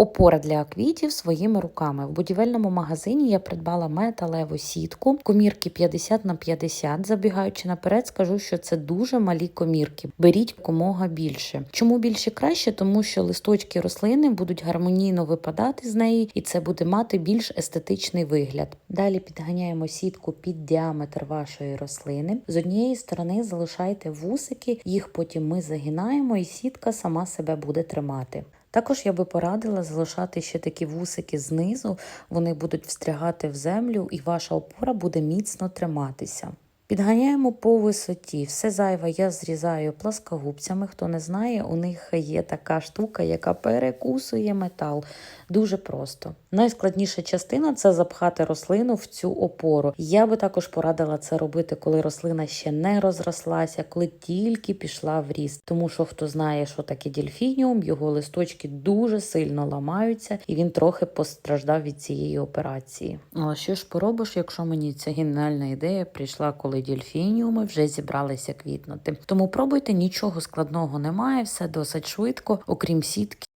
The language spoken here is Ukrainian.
Опора для квітів своїми руками. В будівельному магазині я придбала металеву сітку, комірки 50 на 50. Забігаючи наперед, скажу, що це дуже малі комірки. Беріть якомога більше. Чому більше краще? Тому що листочки рослини будуть гармонійно випадати з неї, і це буде мати більш естетичний вигляд. Далі підганяємо сітку під діаметр вашої рослини. З однієї сторони залишайте вусики, їх потім ми загинаємо, і сітка сама себе буде тримати. Також я би порадила залишати ще такі вусики знизу, вони будуть встрягати в землю, і ваша опора буде міцно триматися. Підганяємо по висоті. Все зайве я зрізаю пласкогубцями. Хто не знає, у них є така штука, яка перекусує метал. Дуже просто. Найскладніша частина це запхати рослину в цю опору. Я би також порадила це робити, коли рослина ще не розрослася, коли тільки пішла в ріст. Тому що хто знає, що таке дельфініум, його листочки дуже сильно ламаються, і він трохи постраждав від цієї операції. Але що ж поробиш, якщо мені ця геніальна ідея прийшла, коли дельфініуми вже зібралися квітнути. Тому пробуйте, нічого складного немає, все досить швидко, окрім сітки